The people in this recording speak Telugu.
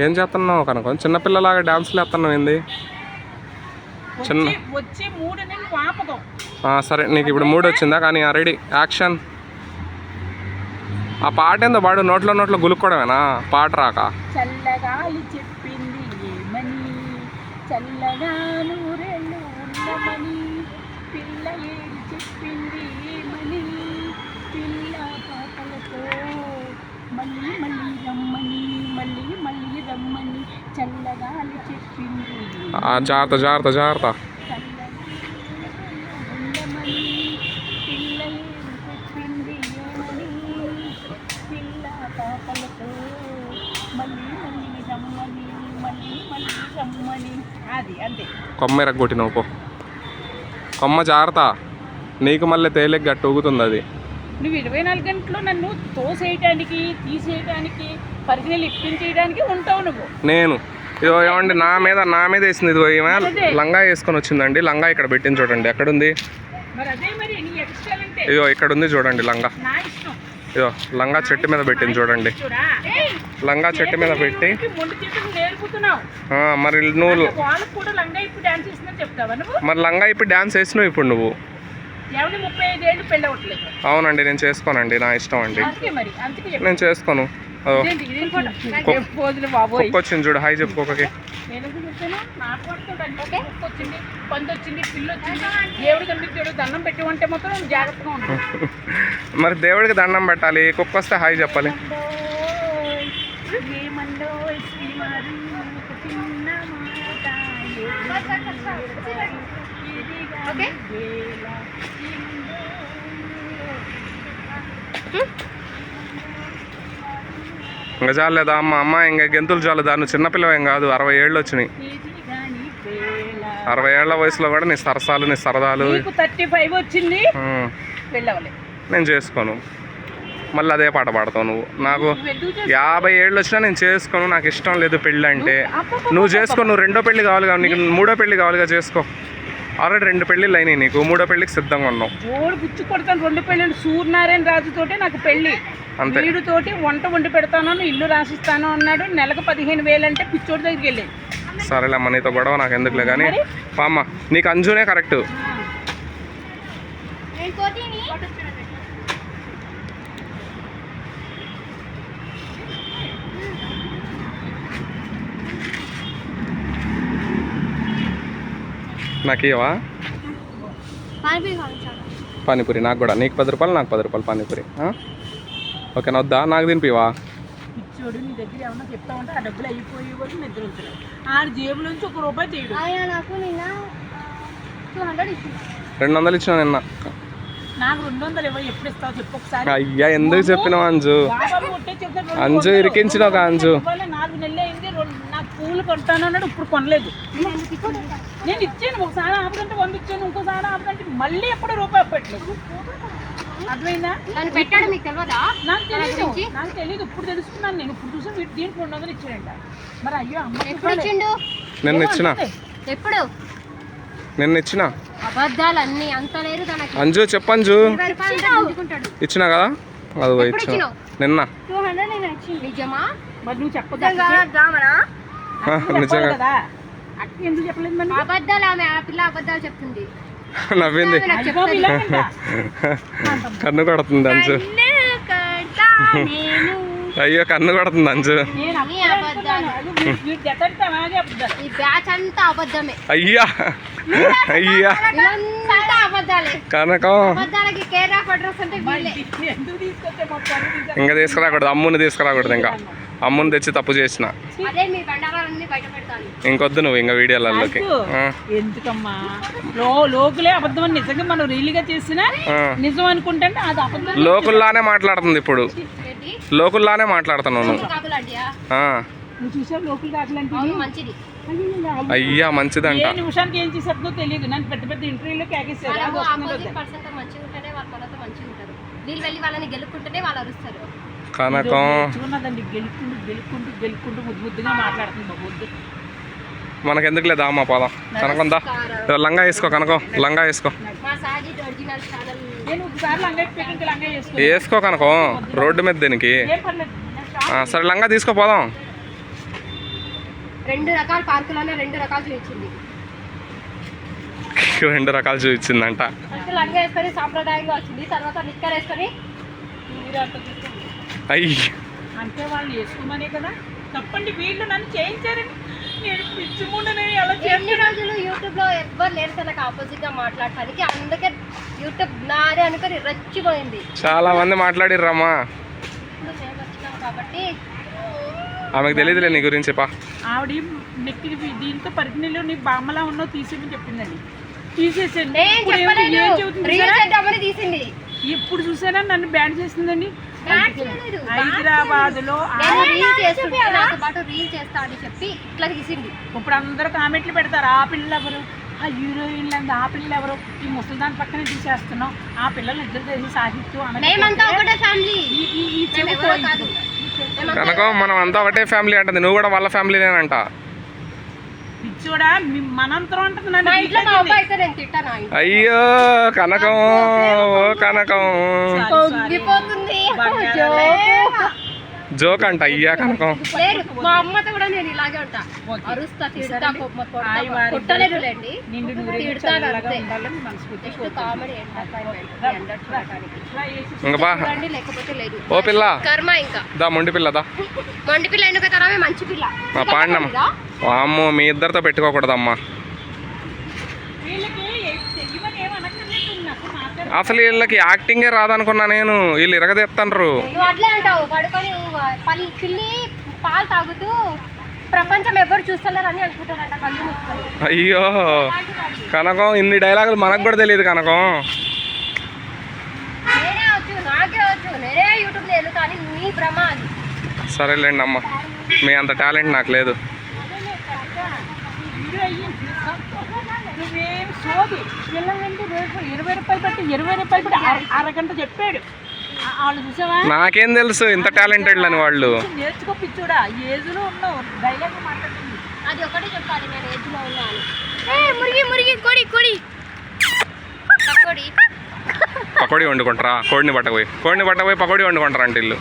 ఏం చేస్తున్నావు కనుక? చిన్నపిల్లలాగా డాన్స్లు వేస్తున్నావు ఏంది? చిన్న సరే నీకు ఇప్పుడు మూడు వచ్చిందా? కానీ రెడీ యాక్షన్ ఆ పాట ఏందో పాడు నోట్లో నోట్లో గులుక్కోవడమేనా? పాట రాక. చల్లగాలి చెప్పింది ఏమని? చల్లగా నూరెళ్ళు ఉండమని పిల్ల ఏది చెప్పింది ఏమని పిల్ల పాపలతో మళ్ళీ మళ్ళీ రమ్మని మళ్ళీ మళ్ళీ రమ్మని చల్లగాలి చెప్పింది ఆ, జాగ్రత్త జాగ్రత్త జాగ్రత్త ఉండమని పిల్ల ఏది చెప్పింది ఏమని పిల్ల పాపలతో మళ్ళీ మళ్ళీ రమ్మని మళ్ళీ మళ్ళీ రమ్మని అది అంతే కొమ్మ ఎరగొట్టినావు పో. కొమ్మ జాగ్రత్త. నీకు మళ్ళీ తేలిక గట్టి ఊగుతుంది అది. నువ్వు ఇరవై నాలుగు గంటలు నన్ను తోసేయటానికి తీసేయటానికి పరిచయాలు ఇప్పించేయడానికి ఉంటావు నువ్వు. నేను ఇదిగో ఏమండి నా మీద నా మీద వేసింది ఇదిగో ఈమె. లంగా వేసుకొని వచ్చిందండి. లంగా ఇక్కడ పెట్టింది చూడండి. ఎక్కడుంది? ఇదిగో ఇక్కడ ఉంది చూడండి లంగా. ఇదిగో లంగా చెట్టు మీద పెట్టింది చూడండి. చూడా. లంగా చెట్టు మీద పెట్టి. మరి నువ్వు లంగా ఇప్పుడు డాన్స్ మరి లంగా ఇప్పుడు డ్యాన్స్ వేసినావు ఇప్పుడు నువ్వు. అవునండి నేను చేసుకోనండి నా ఇష్టం అండి. నేను చేసుకోను వచ్చింది చూడు హాయ్ చెప్పు కుక్కకి నేను ఎందుకు చెప్పాను నాకు పడుతుందంటే కుక్క వచ్చింది పంది వచ్చింది పిల్లి వచ్చింది దేవుడు కనిపించాడు దండం పెట్టమంటే మాత్రం జాగ్రత్తగా ఉంటుంది మరి దేవుడికి దండం పెట్టాలి కుక్క వస్తే హాయ్ చెప్పాలి ఓకే? ఇంకా చాలేదా అమ్మ? అమ్మ ఇంకా గెంతులు చాలు దాన్ని చిన్నపిల్లవ ఏం కాదు అరవై ఏళ్ళు వచ్చినాయి. అరవై ఏళ్ళ వయసులో కూడా నీ సరసాలు నీ సరదాలు. థర్టీ ఫైవ్ వచ్చింది. నేను చేసుకోను. మళ్ళీ అదే పాట పాడతావు నువ్వు. నాకు నువ్వు? యాభై ఏళ్ళు వచ్చినా నేను చేసుకోను. నాకు ఇష్టం లేదు పెళ్ళి అంటే. నువ్వు చేసుకో నువ్వు రెండో పెళ్ళి కావాలిగా నీకు మూడో పెళ్ళి కావాలిగా చేసుకో. ఆల్రెడీ రెండు పెళ్ళిళ్ళు అయినాయి నీకు మూడో పెళ్ళికి సిద్ధంగా ఉన్నావు. జోడు కొడతాను రెండు పెళ్ళి సూర్యనారాయణ రాజుతోటి నాకు పెళ్ళి. అంతే. వీడితోటి వంట వండి పెడతాను ఇల్లు రాసిస్తాను అన్నాడు. నెలకు పదిహేను వేలు అంటే పిచ్చోడి దగ్గరికి వెళ్ళేది సరేలేమ్మ నీతో గొడవ నాకు ఎందుకులే కానీ. పామ్మ నీకు అంజునే కరెక్ట్. నాకు ఇవా పానిపూరి నాకు కూడా. నీకు పది రూపాయలు నాకు పది రూపాయలు పానీపూరి ఆ? ఓకేనా వద్దా? నాకు తినిపివా పిచ్చోడు నీ దగ్గర ఏమన్నా చెప్తా ఉంటే ఆ డబ్బులు అయిపోయే వరకు నిద్ర ఉంచలేదు ఆ జేబులోంచి ఒక రూపాయి తీయడు. ఆయన నాకు నిన్న టూ హండ్రెడ్ ఇచ్చింది రెండు వందలు ఇచ్చిన నిన్న. నాకు రెండు వందలు ఇవ్వ ఎప్పుడు ఇస్తావు చెప్పు ఒకసారి. అయ్యా ఎందుకు చెప్పినావు అంజు? అంజు వందలు. ఇరికించినావు కా అంజు? ఇవాళ నాలుగు నెలలు అయింది రెండు నాకు పూలు కొంటాను అన్నాడు ఇప్పుడు కొనలేదు. నేను ఇచ్చాను ఒకసారి ఆపదంటే వంద ఇచ్చాను ఇంకోసారి ఆపదంటే మళ్ళీ ఎప్పుడు రూపాయి పెట్టలేదు అర్థమైందా? పెట్టాడు మీకు తెలియదా? నాకు తెలియదు? నాకు తెలియదు ఇప్పుడు తెలుసుకున్నాను నేను. ఇప్పుడు చూసి వీటి దీంట్లో రెండు వందలు ఇచ్చాడంట మరి అయ్యో అమ్మ ఎప్పుడు ఇచ్చిండు? నిన్న ఇచ్చిన. ఎప్పుడు? నిన్న ఇచ్చిన. అబద్ధాలు అన్ని అంత లేదు తనకి. అంజు చెప్పంజు ఇచ్చినా కదా? అది ఇచ్చిన? నిన్న. టూ హండ్రెడ్ నిజమా? మరి నువ్వు చెప్పదు నిజంగా. కదా. అక్క ఎందుకు చెప్పలేదు మరి? అబద్ధాలు ఆమె ఆ పిల్ల అబద్ధాలు చెప్తుంది. నవ్వింది. కన్ను కొడుతుంది నేను. అయ్యో కన్ను కొడుతుంది అబద్ధమే. అయ్యా. అయ్యా. కనకం. ఇంకా తీసుకురాకూడదు. అమ్ముని తీసుకురాకూడదు ఇంకా. అమ్ముని తెచ్చి తప్పు చేసిన. అదే మీ బండారాలన్నీ బయట పెడతాను. ఇంకొద్దు నువ్వు ఇంకా వీడియోలలోకి. ఎందుకమ్మా? లోకులే అబద్ధం అని నిజంగా మనం రీల్గా చేసినా. నిజం అనుకుంటే అది అబద్ధం. లోకుల్లానే మాట్లాడుతుంది ఇప్పుడు. లోకుల్లానే మాట్లాడుతున్నావు నువ్వు. అయ్యా మంచిదంట. నిమిషానికి ఏం చేసేస్తుందో తెలియదు. నన్ను పెద్ద పెద్ద ఇంటర్వ్యూలో వీళ్ళు వెళ్ళి వాళ్ళని గెలుపుకుంటేనే వాళ్ళు అరుస్తారు. కనకం మనకెందుకు లేదా అమ్మ పదం కనకం దా ఇదిగో లంగా వేసుకో కనకం లంగా వేసుకో. మా వేసుకో. కనకం రోడ్డు మీద దేనికి. సరే లంగా తీసుకో పోదాం. రెండు రకాల పార్కులోనే రెండు రకాలు చూపించింది. రెండు రకాలు చూపించిందంట. ఫస్ట్ లంగా వేసుకొని సాంప్రదాయంగా వచ్చింది. తర్వాత నిక్కర్ వేసుకొని మీరు అంత చూసుకోండి. అయ్యి అంటే వాళ్ళు వేసుకోమనే కదా. తప్పండి వీళ్ళు నన్ను చేయించారని. నేను పిచ్చి ముండనే ఎలా ఎన్ని రోజులు యూట్యూబ్లో ఎవ్వరు లేరు తనకు ఆపోజిట్గా మాట్లాడటానికి. అందుకే యూట్యూబ్ నాదే అనుకొని రెచ్చిపోయింది. చాలా మంది మాట్లాడిర్రమ్మా కాబట్టి. ఆమెకు తెలియదులే నీ గురించి పా. ఆవిడ నెక్కి దీంతో పరిజ్ఞలో నీ బామ్మలా ఉన్నావు తీసేయమని చెప్పిందండి. తీసేసండి ఇప్పుడు రీల్ చూసారా? నన్ను బ్యాన్ చేసిందండి. హైదరాబాద్లో నేను రీల్ చేస్తా అని చెప్పి ఇట్లా తీసింది. ఇప్పుడు అందరూ కామెంట్లు పెడతారు. ఆ పిల్లలు ఎవరు ఆ హీరోయిన్లు అంది ఆ పిల్లలు ఎవరు ఈ ముసలిదాని పక్కనే తీసేస్తున్నాం. ఆ పిల్లలు ఇద్దరు సాహిత్యం మేమంతా కనుక మనం అంతా ఒకటే ఫ్యామిలీ అంటది. నువ్వు కూడా వాళ్ళ ఫ్యామిలీనేనంట. పిచ్చోడా? మనంతరం ఆయన అయ్యో కనకం ఓ కనకం. పొంగిపోతుంది. జోక్ అంట అయ్యా కనకం. మా అమ్మతో కూడా నేను ఇలాగే ఉంటా. అరుస్తా తిడతా కొట్టలేదు లేండి తిడతాను అంతే. కామెడీ లేకపోతే లేదు. ఓ పిల్ల. కర్మ ఇంకా. దా మొండి పిల్ల దా. మొండి పిల్ల ఎందుకు తరమే మంచి పిల్ల. మా పాండమ్మ. అమ్మో మీ ఇద్దరితో పెట్టుకోకూడదమ్మా వీళ్ళకి తెలియని ఏం అనక్కర్లేదు నాకు మాట్లాడ అసలు వీళ్ళకి యాక్టింగే రాదనుకున్నా నేను. వీళ్ళు ఇరగదెత్తండ్రు. నువ్వు అట్లే అంటావు. పడుకొని పల్లి పిల్లి పాలు తాగుతూ ప్రపంచం ఎవరు చూస్తలేరని అనుకుంటారంట కళ్ళు మూసుకొని. అయ్యో కనకం ఇన్ని డైలాగులు మనకు కూడా తెలియదు కనకం. నేనే వచ్చు నాకే వచ్చు. నేనే యూట్యూబ్లో వెళ్తా అని నీ భ్రమ అది సరేలేండి అమ్మ. మీ అంత టాలెంట్ నాకు లేదు. నువ్వేం సోది. పిల్లలంటే రేపు ఇరవై రూపాయలు పెట్టి ఇరవై రూపాయలు పెట్టి అర- అరగంట చెప్పాడు. వాళ్ళు చూసావా? నాకేం తెలుసు ఇంత టాలెంటెడ్ అని వాళ్ళు. నేర్చుకో పిచ్చోడా. ఏజ్లో ఉన్నావు డైలాగ్ మాట్లాడుతుంది. అది ఒకటి చెప్పాలి నేను ఏజ్లో ఉన్నా అని ఏ మురిగి మురిగి కొడి కొడి. పకోడి. పకోడీ వండుకుంటారా? కోడిని పట్టకపోయి. కోడిని పట్టకపోయి పకోడీ వండుకుంటారా అంటే ఇల్లు